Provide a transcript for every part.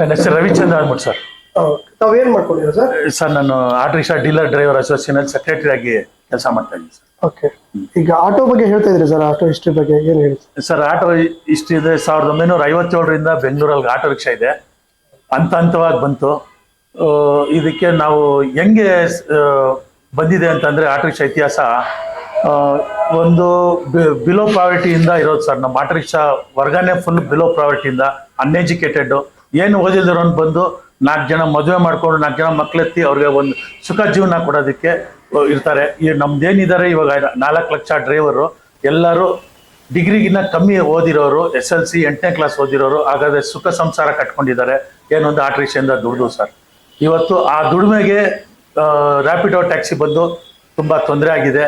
ನನ್ನ ಹೆಸರು ರವಿಚಂದ್ರ ಅಂದ್ಬಿಟ್ಟು ಸರ್. ತಾವೇನ್ ಏನ್ ಮಾಡ್ಕೊಂಡಿರೋ ಸರ್? ಸರ್ ನಾನು auto rickshaw dealer driver association ಅಲ್ಲಿ ಸೆಕ್ರೆಟರಿ ಆಗಿ ಕೆಲಸ ಮಾಡ್ತಾ ಇದ್ದೀನಿ ಸರ್. ಓಕೆ. ಈಗ ಆಟೋ ಬಗ್ಗೆ ಹೇಳ್ತಾ ಇದ್ರಿ ಸರ್ ಆಟೋ ಹಿಸ್ಟ್ರಿ ಬಗ್ಗೆ ಏನ್ ಹೇಳಿ ಸರ್? ಆಟೋ ಇಷ್ಟಿದೆ ಸಾವಿರದ ಒಂಬೈನೂರ ಐವತ್ತೇಳರಿಂದ ಬೆಂಗಳೂರಲ್ಲಿ ಆಟೋ ರಿಕ್ಷಾ ಇದೆ. ಹಂತ ಹಂತವಾಗಿ ಬಂತು. ಆ, ಇದಕ್ಕೆ ನಾವು ಹೆಂಗೆ ಆ, ಬಂದಿದೆ ಅಂತಂದ್ರೆ ಆಟೋ ರಿಕ್ಷಾ ಇತಿಹಾಸ ಆ, ಒಂದು ಬಿಲೋ ಪ್ರಾವರ್ಟಿಯಿಂದ ಇರೋದು ಸರ್. ನಮ್ಮ ಆಟೋ ರಿಕ್ಷಾ ವರ್ಗನೇ ಫುಲ್ ಬಿಲೋ ಪ್ರಾವರ್ಟಿಯಿಂದ ಅನ್ಎಜುಕೇಟೆಡ್ ಏನು ಓದಿಲ್ದಿರೋನ್ ಬಂದು ನಾಲ್ಕು ಜನ ಮದುವೆ ಮಾಡಿಕೊಂಡು ನಾಲ್ಕು ಜನ ಮಕ್ಕಳೆತ್ತಿ ಅವ್ರಿಗೆ ಒಂದು ಸುಖ ಜೀವನ ಕೊಡೋದಕ್ಕೆ ಇರ್ತಾರೆ. ಈ ನಮ್ದೇನಿದ್ದಾರೆ ಇವಾಗ ನಾಲ್ಕು ಲಕ್ಷ ಡ್ರೈವರು ಎಲ್ಲರೂ ಡಿಗ್ರಿಗಿನ್ನ ಕಮ್ಮಿ ಓದಿರೋರು, ಎಸ್ ಎಲ್ ಸಿ ಎಂಟನೇ ಕ್ಲಾಸ್ ಓದಿರೋರು, ಹಾಗಾದ್ರೆ ಸುಖ ಸಂಸಾರ ಕಟ್ಕೊಂಡಿದ್ದಾರೆ. ಏನೊಂದು ಆಟೋ ರಿಕ್ಷಾಯಿಂದ ದುಡ್ದು ಸರ್. ಇವತ್ತು ಆ ದುಡಿಮೆಗೆ ರ್ಯಾಪಿಡೋ ಟ್ಯಾಕ್ಸಿ ಬಂದು ತುಂಬ ತೊಂದರೆ ಆಗಿದೆ.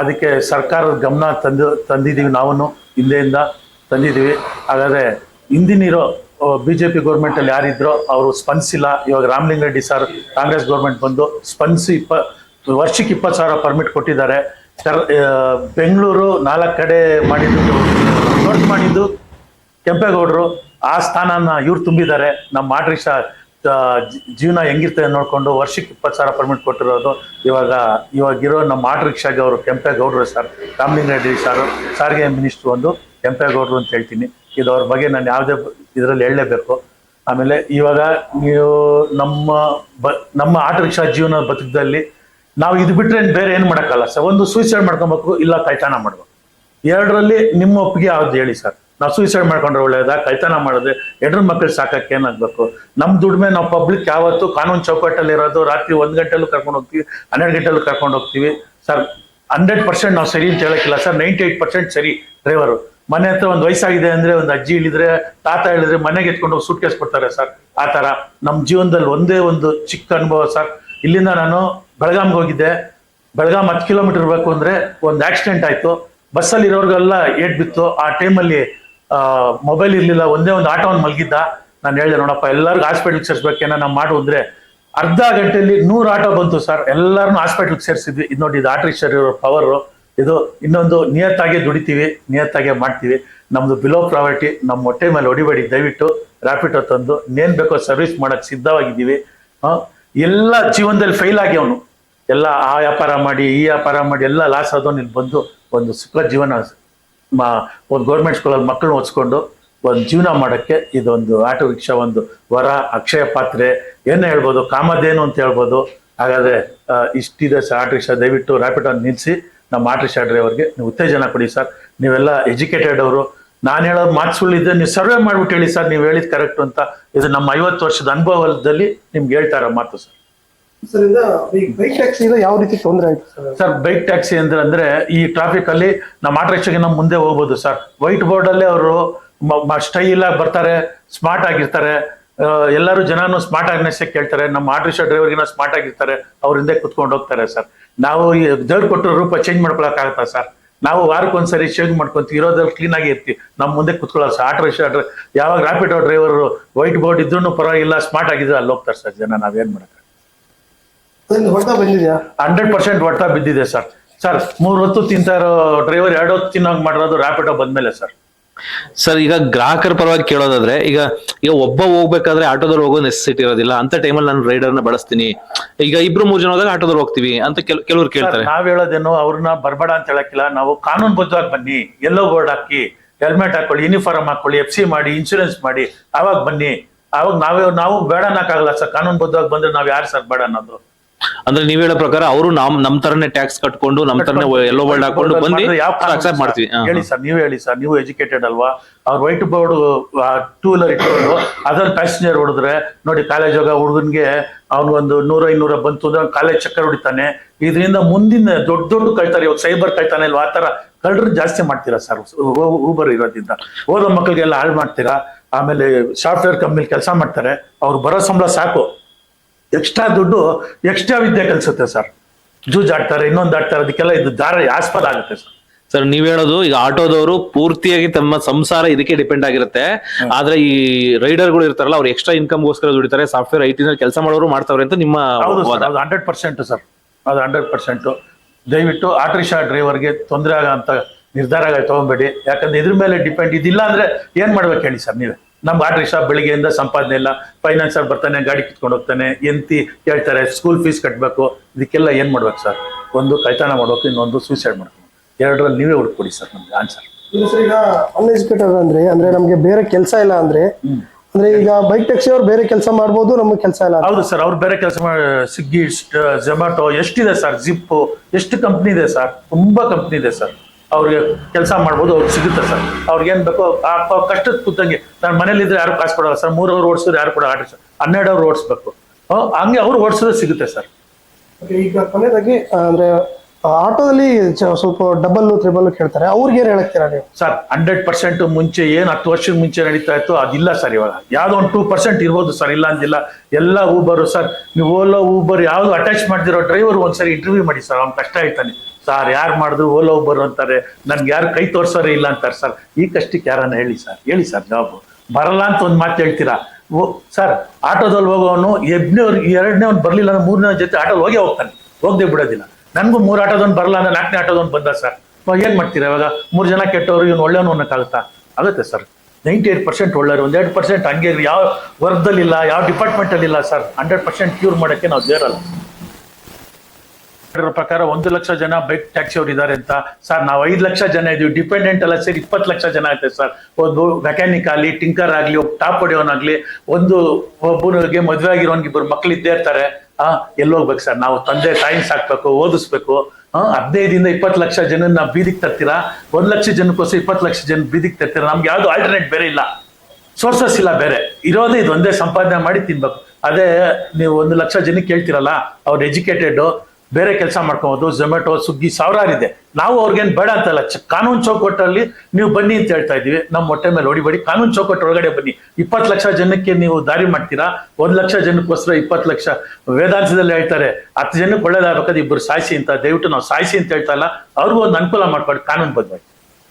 ಅದಕ್ಕೆ ಸರ್ಕಾರದ ಗಮನ ತಂದು, ತಂದಿದ್ದೀವಿ ನಾವು ಹಿಂದೆಯಿಂದ ತಂದಿದ್ದೀವಿ. ಹಾಗಾದರೆ ಹಿಂದಿನಿರೋ ಬಿ ಜೆ ಪಿ ಗೌರ್ಮೆಂಟಲ್ಲಿ ಯಾರಿದ್ರೋ ಅವರು ಸ್ಪಂದಿಸಿಲ್ಲ. ಇವಾಗ Ramalinga Reddy sir Congress government ಬಂದು ಸ್ಪಂದಿಸಿ ಇಪ್ಪ, ವರ್ಷಕ್ಕೆ ಇಪ್ಪತ್ತು ಸಾವಿರ ಪರ್ಮಿಟ್ ಕೊಟ್ಟಿದ್ದಾರೆ. ಬೆಂಗಳೂರು ನಾಲ್ಕು ಕಡೆ ಮಾಡಿದ್ದು, ನೋಟ್ ಮಾಡಿದ್ದು ಕೆಂಪೇಗೌಡರು. ಆ ಸ್ಥಾನನ ಇವ್ರು ತುಂಬಿದ್ದಾರೆ. ನಮ್ಮ ಆಟ್ರಿಕ್ಷಾ ಜೀವನ ಹೆಂಗಿರ್ತದೆ ನೋಡಿಕೊಂಡು ವರ್ಷಕ್ಕೆ ಇಪ್ಪತ್ತು ಸಾವಿರ ಪರ್ಮಿಟ್ ಕೊಟ್ಟಿರೋದು. ಇವಾಗ, ಇವಾಗಿರೋ ನಮ್ಮ ಆಟೋ ರಿಕ್ಷಾಗೆ ಅವರು ಕೆಂಪೇಗೌಡರು ಸರ್, ರಾಮಲಿಂಗ ರೆಡ್ಡಿ ಸಾರು, ಸಾರಿಗೆ ಮಿನಿಸ್ಟ್ರು ಒಂದು ಕೆಂಪೇಗೌಡರು ಅಂತ ಹೇಳ್ತೀನಿ. ಇದು ಅವ್ರ ಬಗ್ಗೆ ನಾನು ಯಾವುದೇ ಇದರಲ್ಲಿ ಹೇಳಲೇಬೇಕು ಆಮೇಲೆ ಇವಾಗ ನೀವು ನಮ್ಮ ಬ, ನಮ್ಮ ಆಟೋ ರಿಕ್ಷಾ ಜೀವನ ಬದುಕದಲ್ಲಿ ನಾವು ಇದು ಬಿಟ್ಟರೆ ಬೇರೆ ಏನು ಮಾಡೋಕ್ಕಲ್ಲ ಸರ್. ಒಂದು ಸೂಸೈಡ್ ಮಾಡ್ಕೊಬೇಕು, ಇಲ್ಲ ಕೈತಾನ ಮಾಡ್ಬೇಕು ಎರಡರಲ್ಲಿ ನಿಮ್ಮ ಒಪ್ಪಿಗೆ ಯಾವ್ದು ಹೇಳಿ ಸರ್? ನಾವು ಸೂಸೈಡ್ ಮಾಡ್ಕೊಂಡ್ರೆ ಒಳ್ಳೆಯದಾ ಕೈತನ ಮಾಡಿದ್ರೆ ಎರಡರ ಮಕ್ಕಳು ಸಾಕಕ್ಕೆ ಏನಾಗಬೇಕು? ನಮ್ಮ ದುಡಿಮೆ ನಾವು ಪಬ್ಲಿಕ್ ಯಾವತ್ತು ಕಾನೂನು ಚೌಕಟ್ಟಲ್ಲಿ ಇರೋದು, ರಾತ್ರಿ ಒಂದು ಗಂಟೆಲ್ಲೂ ಕರ್ಕೊಂಡು ಹೋಗ್ತೀವಿ, ಹನ್ನೆರಡು ಗಂಟೆಲ್ಲೂ ಕರ್ಕೊಂಡು ಹೋಗ್ತೀವಿ. ಸರ್, ಹಂಡ್ರೆಡ್ ಪರ್ಸೆಂಟ್ ನಾವು ಸರಿ ಅಂತ ಹೇಳೋಕ್ಕಿಲ್ಲ ಸರ್. ನೈಂಟಿ ಏಟ್ ಪರ್ಸೆಂಟ್ ಸರಿ ಡ್ರೈವರು. ಮನೆ ಹತ್ರ ಒಂದು ವಯಸ್ಸಾಗಿದೆ ಅಂದ್ರೆ ಒಂದು ಅಜ್ಜಿ ಇಳಿದ್ರೆ ತಾತ ಇಳಿದ್ರೆ ಮನೆಗೆ ಎತ್ಕೊಂಡು ಹೋಗಿ ಸೂಟ್ ಕೇಸ್ ಕೊಡ್ತಾರೆ ಸರ್. ಆ ತರ ನಮ್ಮ ಜೀವನದಲ್ಲಿ ಒಂದೇ ಒಂದು ಚಿಕ್ಕ ಅನುಭವ ಸರ್. ಇಲ್ಲಿಂದ ನಾನು ಬೆಳಗಾಂಗೆ ಹೋಗಿದ್ದೆ. ಬೆಳಗಾಂ ಹತ್ತು ಕಿಲೋಮೀಟರ್ ಇರಬೇಕು ಅಂದ್ರೆ ಒಂದು ಆಕ್ಸಿಡೆಂಟ್ ಆಯ್ತು. ಬಸ್ಸಲ್ಲಿ ಇರೋರ್ಗೆಲ್ಲ ಏಟ್ ಬಿತ್ತು. ಆ ಟೈಮಲ್ಲಿ ಮೊಬೈಲ್ ಇರಲಿಲ್ಲ. ಒಂದೇ ಒಂದು ಆಟೋವನ್ನು ಮಲಗಿದ್ದ. ನಾನು ಹೇಳಿದೆ, ನೋಡಪ್ಪ, ಎಲ್ಲರಿಗೂ ಹಾಸ್ಪಿಟ್ಲಿಗೆ ಸೇರಿಸ್ಬೇಕೇನೋ ನಾವು ಮಾಡು ಅಂದ್ರೆ ಅರ್ಧ ಗಂಟೆಯಲ್ಲಿ ನೂರು ಆಟೋ ಬಂತು ಸರ್. ಎಲ್ಲರನ್ನೂ ಹಾಸ್ಪಿಟ್ಲಿಗೆ ಸೇರಿಸಿದ್ವಿ. ಇದು ನೋಡಿ, ಇದು ಆಟೋ ರಿಕ್ಷಾ ಇರೋ ಪವರ್ ಇದು ಇನ್ನೊಂದು ನಿಯತ್ತಾಗೆ ದುಡಿತೀವಿ, ನಿಯತ್ತಾಗೆ ಮಾಡ್ತೀವಿ. ನಮ್ಮದು ಬಿಲೋ ಪ್ರಾವರ್ಟಿ ನಮ್ಮ ಹೊಟ್ಟೆ ಮೇಲೆ ಹೊಡಿಬೇಡಿ. ದಯವಿಟ್ಟು ರ್ಯಾಪಿಡೋ ತಂದು, ಇನ್ನೇನ್ ಬೇಕೋ ಸರ್ವಿಸ್ ಮಾಡಕ್ ಸಿದ್ಧವಾಗಿದ್ದೀವಿ. ಎಲ್ಲ ಜೀವನದಲ್ಲಿ ಫೈಲ್ ಆಗಿ ಅವನು. ಎಲ್ಲ ಆ ವ್ಯಾಪಾರ ಮಾಡಿ, ಈ ವ್ಯಾಪಾರ ಮಾಡಿ, ಎಲ್ಲ ಲಾಸ್ ಆದವನು ಇಲ್ಲಿ ಬಂದು ಒಂದು ಸುಖ ಜೀವನ, ಮಾ, ಒಂದು ಗೌರ್ಮೆಂಟ್ ಸ್ಕೂಲಲ್ಲಿ ಮಕ್ಕಳನ್ನ ಓದಿಸ್ಕೊಂಡು ಒಂದು ಜೀವನ ಮಾಡೋಕ್ಕೆ ಇದೊಂದು ಆಟೋ ರಿಕ್ಷಾ ಒಂದು ವರ, ಅಕ್ಷಯ ಪಾತ್ರೆ, ಏನು ಹೇಳ್ಬೋದು ಕಾಮದೇನು ಅಂತ ಹೇಳ್ಬೋದು. ಹಾಗಾದ್ರೆ ಇಷ್ಟಿದೆ ಸರ್ ಆಟೋ ರಿಕ್ಷಾ, ದಯವಿಟ್ಟು ರ್ಯಾಪಿಡ್ ನಿಲ್ಲಿಸಿ ನಮ್ಮ ಆಟೋ ಶಾಡ್ರಿ ಅವ್ರಿಗೆ ನೀವು ಉತ್ತೇಜನ ಕೊಡಿ ಸರ್. ನೀವೆಲ್ಲ ಎಜುಕೇಟೆಡ್ ಅವರು. ನಾನು ಹೇಳೋದು ಮಾತು ಸುಳ್ಳಿದ್ದೆ ನೀವು ಸರ್ವೆ ಮಾಡಿಬಿಟ್ಟು ಹೇಳಿ ಸರ್ ನೀವು ಹೇಳಿದ್ ಕರೆಕ್ಟ್ ಅಂತ. ಇದು ನಮ್ಮ ಐವತ್ತು ವರ್ಷದ ಅನುಭವದಲ್ಲಿ ನಿಮ್ಗೆ ಹೇಳ್ತಾ ಇರೋ ಮಾತು ಸರ್. ಬೈಕ್ ಟ್ಯಾಕ್ಸಿ ಯಾವ ರೀತಿ ತೊಂದರೆ ಆಯ್ತು ಸರ್? ಬೈಕ್ ಟ್ಯಾಕ್ಸಿ ಅಂದ್ರೆ ಅಂದ್ರೆ ಈ ಟ್ರಾಫಿಕ್ ಅಲ್ಲಿ ನಮ್ಮ ಆಟೋ ರಿಕ್ಷಾಗೆ ನಮ್ಮ ಮುಂದೆ ಹೋಗ್ಬೋದು ಸರ್. ವೈಟ್ ಬೋರ್ಡ್ ಅಲ್ಲಿ ಅವರು ಸ್ಟೈಲ್ ಆಗಿ ಬರ್ತಾರೆ ಸ್ಮಾರ್ಟ್ ಆಗಿರ್ತಾರೆ. ಎಲ್ಲರೂ ಜನನು ಸ್ಮಾರ್ಟ್ ಆಗ್ನೆಸ್ ಕೇಳ್ತಾರೆ. ನಮ್ಮ ಆಟೋ ರಿಕ್ಷಾ ಡ್ರೈವರ್ಗಿನ ಸ್ಮಾರ್ಟ್ ಆಗಿರ್ತಾರೆ. ಅವ್ರ ಹಿಂದೆ ಕುತ್ಕೊಂಡು ಹೋಗ್ತಾರೆ ಸರ್. ನಾವು ಈ ದೇವ್ರು ಕೊಟ್ಟರು ರೂಪ ಚೇಂಜ್ ಮಾಡ್ಕೊಳಕ್ಕಾಗತ್ತಾ ಸರ್? ನಾವು ವಾರಕ್ಕೊಂದ್ಸರಿ ಚೇಂಜ್ ಮಾಡ್ಕೊಂತೀವಿ. ಇರೋದ್ರಲ್ಲಿ ಕ್ಲೀನ್ ಆಗಿ ಇರ್ತೀವಿ. ನಮ್ಮ ಮುಂದೆ ಕುತ್ಕೊಳ್ಳೋ ಸರ್. ಆಟೋ ರಿಕ್ಷಾ ಡ್ರೈ ಯಾವಾಗ ರ್ಯಾಪಿಡೋ ಡ್ರೈವರ್ ವೈಟ್ ಬೋರ್ಡ್ ಇದ್ರೂ ಪರವಾಗಿಲ್ಲ ಸ್ಮಾರ್ಟ್ ಆಗಿದ್ರೆ ಅಲ್ಲಿ ಹೋಗ್ತಾರೆ ಸರ್ ಜನ. ನಾವೇನ್ ಬಂದಿದ್ಯಾ ಹಂಡ್ರೆಡ್ ಪರ್ಸೆಂಟ್ ಹೊಡ್ತಾ ಬಿದ್ದಿದೆ ಸರ್. ಸರ್ ಮೂರ್ ಹೊತ್ತು ತಿಂತಾ ಇರೋ ಡ್ರೈವರ್ ಎರಡು ಹೊತ್ತು ತಿನ್ನೋಂಗ್ ಮಾಡಿರೋದು ರ್ಯಾಪಿಡೋ ಬಂದ್ಮೇಲೆ ಸರ್. ಸರ್ ಈಗ ಗ್ರಾಹಕರ ಪರವಾಗಿ ಕೇಳೋದಾದ್ರೆ ಈಗ ಈಗ ಒಬ್ಬ ಹೋಗ್ಬೇಕಾದ್ರೆ ಆಟೋದಲ್ಲಿ ಹೋಗೋ ನೆಸೆಸಿಟಿ ಇರೋದಿಲ್ಲ. ಅಂತ ಟೈಮಲ್ಲಿ ನಾನು ರೈಡರ್ನ ಬಳಸ್ತೀನಿ. ಈಗ ಇಬ್ರು ಮೂರ್ ಜನ ಹೋದಾಗ ಆಟೋದಲ್ಲಿ ಹೋಗ್ತೀವಿ ಅಂತ ಕೆಲವರು ಕೆಲವ್ರು ಕೇಳ್ತಾರೆ. ನಾವ್ ಹೇಳೋದೇನು ಅವ್ರನ್ನ ಬರ್ಬೇಡ ಅಂತ ಹೇಳಕ್ಕಿಲ್ಲ. ನಾವು ಕಾನೂನು ಬದ್ಧವಾಗಿ ಬನ್ನಿ. ಎಲ್ಲೋ ಬೋರ್ಡ್ ಹಾಕಿ ಹೆಲ್ಮೆಟ್ ಹಾಕೊಳ್ಳಿ ಯೂನಿಫಾರ್ಮ್ ಹಾಕೊಳ್ಳಿ ಎಫ್ ಸಿ ಮಾಡಿ ಇನ್ಶೂರೆನ್ಸ್ ಮಾಡಿ ಅವಾಗ ಬನ್ನಿ. ಅವಾಗ ನಾವೇ ನಾವು ಬೇಡ ಅನ್ನಕ್ಕಾಗಲ್ಲ ಸರ್. ಕಾನೂನು ಬದ್ಧವಾಗಿ ಬಂದ್ರೆ ನಾವ್ ಯಾರು ಸರ್ ಬೇಡ ಅನ್ನೋದು? ಅಂದ್ರೆ ನೀವ್ ಹೇಳೋ ಪ್ರಕಾರ ಅವರು ನಮ್ ನಮ್ ತರನೇ ಟ್ಯಾಕ್ಸ್ ಕಟ್ಕೊಂಡು ನಮ್ ತರನೇ ಎಲ್ಲೋ ವರ್ಲ್ಡ್ ಹಾಕೊಂಡು ಬಂದು ಅಕ್ಸೆಪ್ಟ್ ಮಾಡ್ತೀವಿ. ಹೇಳಿ ಸರ್ ನೀವು ಹೇಳಿ ಸರ್ ನೀವು ಎಜುಕೇಟೆಡ್ ಅಲ್ವಾ? ಅವ್ರ ವೈಟ್ ಬೋರ್ಡ್ ಟೂ ವೀಲರ್ ಇಟ್ಕೊಂಡು ಅದ್ರಲ್ಲಿ ಪ್ಯಾಸೆಂಜರ್ ಹೊಡೆದ್ರೆ ನೋಡಿ ಕಾಲೇಜ್ ಹೋಗ ಹುಡುಗನ್ಗೆ ಒಂದು ನೂರ ಇನ್ನೂರ ಬಂತು ಅಂದ್ರೆ ಕಾಲೇಜ್ ಚಕ್ಕರ್ ಹೊಡಿತಾನೆ. ಇದರಿಂದ ಮುಂದಿನ ದೊಡ್ಡ ದೊಡ್ಡ ಕಳ್ತಾರೆ ಇವಾಗ ಸೈಬರ್ ಕಳ್ತಾನೆ ಇಲ್ವಾ ಆ ತರ ಕಳ್ಳರು ಜಾಸ್ತಿ ಮಾಡ್ತೀರಾ ಸರ್ ಊಬರ್ ಇರೋದ್ರಿಂದ? ಓದೋ ಮಕ್ಕಳಿಗೆಲ್ಲ ಹಾಳು ಮಾಡ್ತೀರಾ? ಆಮೇಲೆ ಸಾಫ್ಟ್ವೇರ್ ಕಂಪ್ನಿಲಿ ಕೆಲಸ ಮಾಡ್ತಾರೆ ಅವ್ರು ಬರೋ ಸಂಬಳ ಸಾಕು. ಎಕ್ಸ್ಟ್ರಾ ದುಡ್ಡು ಎಕ್ಸ್ಟ್ರಾ ವಿದ್ಯೆ ಕಲಿಸುತ್ತೆ ಸರ್. ಜೂಜ್ ಆಡ್ತಾರೆ ಇನ್ನೊಂದು ಆಡ್ತಾರೆ ಅದಕ್ಕೆಲ್ಲ ಇದು ದಾರ ಆಸ್ಪದ ಆಗುತ್ತೆ ಸರ್. ಸರ್ ನೀವ್ ಹೇಳೋದು ಈಗ ಆಟೋದವರು ಪೂರ್ತಿಯಾಗಿ ತಮ್ಮ ಸಂಸಾರ ಇದಕ್ಕೆ ಡಿಪೆಂಡ್ ಆಗಿರುತ್ತೆ. ಆದ್ರೆ ಈ ರೈಡರ್ಗಳು ಇರ್ತಾರಲ್ಲ ಅವ್ರು ಎಕ್ಸ್ಟ್ರಾ ಇನ್ಕಮ್ ಗೋಸ್ಕರ ದುಡಿತಾರೆ ಸಾಫ್ಟ್ವೇರ್ ಐ ನಲ್ಲಿ ಕೆಲಸ ಮಾಡೋರು ಮಾಡ್ತಾವ್ರೆ ಅಂತ ನಿಮ್ಮ ಹಂಡ್ರೆಡ್ ಪರ್ಸೆಂಟ್ ಸರ್. ಅದು ಹಂಡ್ರೆಡ್ ಪರ್ಸೆಂಟ್ ದಯವಿಟ್ಟು ಆಟೋ ರಿಕ್ಷಾ ಡ್ರೈವರ್ಗೆ ತೊಂದರೆ ಆಗ ಅಂತ ನಿರ್ಧಾರ ತಗೊಂಬೇಡಿ. ಯಾಕಂದ್ರೆ ಇದ್ರ ಮೇಲೆ ಡಿಪೆಂಡ್ ಇದಿಲ್ಲ ಅಂದ್ರೆ ಏನ್ ಮಾಡ್ಬೇಕು ಹೇಳಿ ಸರ್ ನೀವೇ? ನಮ್ಗೆ ಆಟೋ ರಿಕ್ಷಾ ಬೆಳಿಗ್ಗೆಯಿಂದ ಸಂಪಾದನೆ ಇಲ್ಲ. ಫೈನಾನ್ಸರ್ ಬರ್ತಾನೆ ಗಾಡಿ ಕಿತ್ಕೊಂಡು ಹೋಗ್ತಾನೆ ಎಂತಿ ಹೇಳ್ತಾರೆ ಸ್ಕೂಲ್ ಫೀಸ್ ಕಟ್ಟಬೇಕು ಇದಕ್ಕೆಲ್ಲ ಏನು ಮಾಡ್ಬೇಕು ಸರ್ ಒಂದು ಕೈತಾನ ಮಾಡ್ಬೇಕು ಇನ್ನೊಂದು ಸೂಸೈಡ್ ಮಾಡ್ಬೇಕು. ಎರಡರಲ್ಲಿ ನೀವೇ ಹುಡ್ಕೊಡಿ ಸರ್ ನಮ್ಗೆ ಆನ್ಸರ್ ಈಗ ಅನ್ಎಜುಕೇಟೆಡ್ ಅಂದ್ರೆ ಅಂದ್ರೆ ನಮ್ಗೆ ಬೇರೆ ಕೆಲಸ ಇಲ್ಲ ಅಂದ್ರೆ ಅಂದ್ರೆ ಈಗ ಬೈಕ್ ಟ್ಯಾಕ್ಸಿ ಅವ್ರು ಬೇರೆ ಕೆಲಸ ಮಾಡ್ಬೋದು ನಮಗೆ ಕೆಲಸ ಇಲ್ಲ ಹೌದು ಸರ್ ಅವ್ರು ಬೇರೆ ಕೆಲಸ ಮಾಡಿ ಸ್ವಿಗ್ಗಿ ಜೊಮ್ಯಾಟೊ ಎಷ್ಟಿದೆ ಸರ್ ಜಿಪ್ಪು ಎಷ್ಟು ಕಂಪ್ನಿ ಇದೆ ಸರ್ ತುಂಬಾ ಕಂಪ್ನಿ ಇದೆ ಸರ್ ಅವ್ರಿಗೆ ಕೆಲಸ ಮಾಡ್ಬೋದು, ಅವ್ರಿಗೆ ಸಿಗುತ್ತೆ ಸರ್. ಅವ್ರಿಗೆ ಏನ್ ಬೇಕೋ ಕಷ್ಟದ ಕೂತಂಗೆ ನಾನು ಮನೇಲಿ ಇದ್ರೆ ಯಾರು ಕಾಸು ಕೊಡಲ್ಲ ಸರ್. ಮೂರು ಅವ್ರು ಓಡಿಸಿದ್ರೆ ಯಾರು ಕೂಡ ಆಟ ಹನ್ನೆರಡು ಅವ್ರು ಓಡಿಸ್ಬೇಕು. ಹಂಗೆ ಅವ್ರು ಓಡಿಸಿದ್ರೆ ಸಿಗುತ್ತೆ ಸರ್. ಈಗ ಕೊನೆಯದಾಗಿ ಅಂದ್ರೆ ಆಟೋದಲ್ಲಿ ಸ್ವಲ್ಪ ಡಬಲ್ ತ್ರಿಬಲ್ ಕೇಳ್ತಾರೆ. ಅವ್ರಿಗೆ ಏನ್ ಹೇಳ್ತೀರಾ ನೀವು? ಸರ್ ಹಂಡ್ರೆಡ್ ಪರ್ಸೆಂಟ್ ಮುಂಚೆ ಏನ್ ಹತ್ತು ವರ್ಷದ ಮುಂಚೆ ನಡೀತಾ ಇತ್ತು, ಅದಿಲ್ಲ ಸರ್ ಇವಾಗ. ಯಾವ್ದೋ ಒಂದು ಟೂ ಪರ್ಸೆಂಟ್ ಇರ್ಬೋದು ಸರ್, ಇಲ್ಲ ಅಂದಿಲ್ಲ. ಎಲ್ಲ ಊಬರು ಸರ್. ನೀವು ಓಲೋ ಊಬರ್ ಯಾವ್ದು ಅಟ್ಯಾಚ್ ಮಾಡ್ತಿರೋ ಡ್ರೈವರ್ ಒಂದ್ಸರಿ ಇಂಟರ್ವ್ಯೂ ಮಾಡಿ ಸರ್, ಅವ್ನು ಕಷ್ಟ ಆಯ್ತಾನೆ. ಸರ್, ಯಾರು ಮಾಡಿದ್ರು ಓಲೋ ಊಬರ್ ಅಂತಾರೆ. ನನ್ಗೆ ಯಾರು ಕೈ ತೋರ್ಸೋರೇ ಇಲ್ಲ ಅಂತಾರೆ ಸರ್. ಈ ಕಷ್ಟಕ್ಕೆ ಯಾರನ್ನ ಹೇಳಿ ಸರ್? ಹೇಳಿ ಸರ್ ಜಾಬ್ ಬರಲ್ಲ ಅಂತ ಒಂದು ಮಾತು ಹೇಳ್ತೀರಾ? ಸರ್ ಆಟೋದಲ್ಲಿ ಹೋಗೋನು ಅವ್ರಿಗೆ ಎರಡನೇ ಅವ್ನು ಬರ್ಲಿಲ್ಲ ಅಂದ್ರೆ ಮೂರನೇ ಜೊತೆ ಆಟೋದಲ್ಲಿ ಹೋಗೇ ಹೋಗ್ತಾನೆ. ಹೋಗದೆ ಬಿಡೋದಿಲ್ಲ. ನನಗೂ ಮೂರು ಆಟೋದೊಂದು ಬರಲ್ಲ ಅಂದ್ರೆ ನಾಲ್ಕನೇ ಆಟೋದೊಂದು ಬಂದ ಸರ್? ಇವಾಗ ಏನ್ ಮಾಡ್ತೀರಾ ಇವಾಗ? ಮೂರು ಜನ ಕೆಟ್ಟವರು, ಇವನು ಒಳ್ಳೆಯವನು ಅನ್ನೋಕ್ಕಾಗುತ್ತಾ? ಆಗುತ್ತೆ ಸರ್. ನೈಂಟಿ ಏಟ್ ಪರ್ಸೆಂಟ್ ಒಳ್ಳೆಯವರು, ಒಂದು ಎರಡು ಪರ್ಸೆಂಟ್ ಹಂಗೆ ಯಾವ ವರ್ಗದಲ್ಲಿಲ್ಲ, ಯಾವ ಡಿಪಾರ್ಟ್ಮೆಂಟಲ್ಲಿಲ್ಲ ಸರ್. ಹಂಡ್ರೆಡ್ ಪರ್ಸೆಂಟ್ ಕ್ಯೂರ್ ಮಾಡೋಕ್ಕೆ ನಾವು ಸೇರಲ್ಲ ಪ್ರಕಾರ ಒಂದು ಲಕ್ಷ ಜನ ಬೈಕ್ ಟ್ಯಾಕ್ಸಿ ಅವ್ರು ಇದ್ದಾರೆ ಅಂತ. ಸರ್, ನಾವು ಐದು ಲಕ್ಷ ಜನ ಇದೀವಿ. ಡಿಪೆಂಡೆಂಟ್ ಎಲ್ಲ ಸೇರಿ ಇಪ್ಪತ್ತು ಲಕ್ಷ ಜನ ಐತೆ ಸರ್. ಒಂದು ಮೆಕ್ಯಾನಿಕ್ ಆಗಲಿ ಟಿಂಕರ್ ಆಗಲಿ, ಒಬ್ಬ ಟಾಪ್ ಹೊಡೆಯೋನಾಗ್ಲಿ ಒಂದು ಒಬ್ಬನಿಗೆ ಮದುವೆ ಆಗಿರೋನ್ಗೆ ಇಬ್ಬರು ಮಕ್ಳು ಇದ್ದೇ ಇರ್ತಾರೆ. ಆ, ಎಲ್ಲಿ ಹೋಗ್ಬೇಕು ಸರ್? ನಾವು ತಂದೆ ತಾಯಿ ಸಾಕ್ಬೇಕು, ಓದಿಸ್ಬೇಕು. ಹದಿನೈದಿಂದ ಇಪ್ಪತ್ತು ಲಕ್ಷ ಜನನ್ನ ಬೀದಿಗೆ ತರ್ತೀರಾ? ಒಂದು ಲಕ್ಷ ಜನಕ್ಕೋಸ್ಕರ ಇಪ್ಪತ್ತು ಲಕ್ಷ ಜನ ಬೀದಿಗೆ ತರ್ತೀರಾ? ನಮ್ಗೆ ಯಾವುದು ಆಲ್ಟರ್ನೇಟ್ ಬೇರೆ ಇಲ್ಲ. ಸೋರ್ಸಸ್ ಇಲ್ಲ ಬೇರೆ. ಇರೋದೇ ಇದು ಒಂದೇ ಸಂಪಾದನೆ ಮಾಡಿ ತಿನ್ಬೇಕು. ಅದೇ ನೀವು ಒಂದು ಲಕ್ಷ ಜನಕ್ಕೆ ಕೇಳ್ತಿರಲ್ಲ, ಅವ್ರು ಎಜುಕೇಟೆಡ್ ಬೇರೆ ಕೆಲಸ ಮಾಡ್ಕೋಬೋದು ಝೊಮ್ಯಾಟೊ ಸುಗ್ಗಿ ಸಾವಿರಾರಿದೆ. ನಾವು ಅವ್ರಿಗೇನು ಬೇಡ ಅಂತಲ್ಲ ಕಾನೂನು ಚೌಕಟ್ಟಲ್ಲಿ ನೀವು ಬನ್ನಿ ಅಂತ ಹೇಳ್ತಾ ಇದ್ದೀವಿ. ನಮ್ಮ ಮೊಟ್ಟೆ ಮೇಲೆ ಹೊಡಿಬೇಡಿ. ಕಾನೂನು ಚೌಕಟ್ಟು ಒಳಗಡೆ ಬನ್ನಿ. ಇಪ್ಪತ್ತು ಲಕ್ಷ ಜನಕ್ಕೆ ನೀವು ದಾರಿ ಮಾಡ್ತೀರಾ? ಒಂದ್ ಲಕ್ಷ ಜನಕ್ಕೋಸ್ಕರ ಇಪ್ಪತ್ತು ಲಕ್ಷ ವೇದಾಂತದಲ್ಲಿ ಹೇಳ್ತಾರೆ. ಹತ್ತು ಜನಕ್ಕೆ ಒಳ್ಳೇದಾಗಬೇಕಾದ್ರೆ ಇಬ್ಬರು ಸಾಯಿಸಿ ಅಂತ. ದಯವಿಟ್ಟು ನಾವು ಸಾಯಿಸಿ ಅಂತ ಹೇಳ್ತಾ ಇಲ್ಲ. ಅವ್ರಿಗೂ ಒಂದು ಅನುಕೂಲ ಮಾಡ್ಕೊಂಡು. ಕಾನೂನು ಬದ್ಧವಾಗಿ.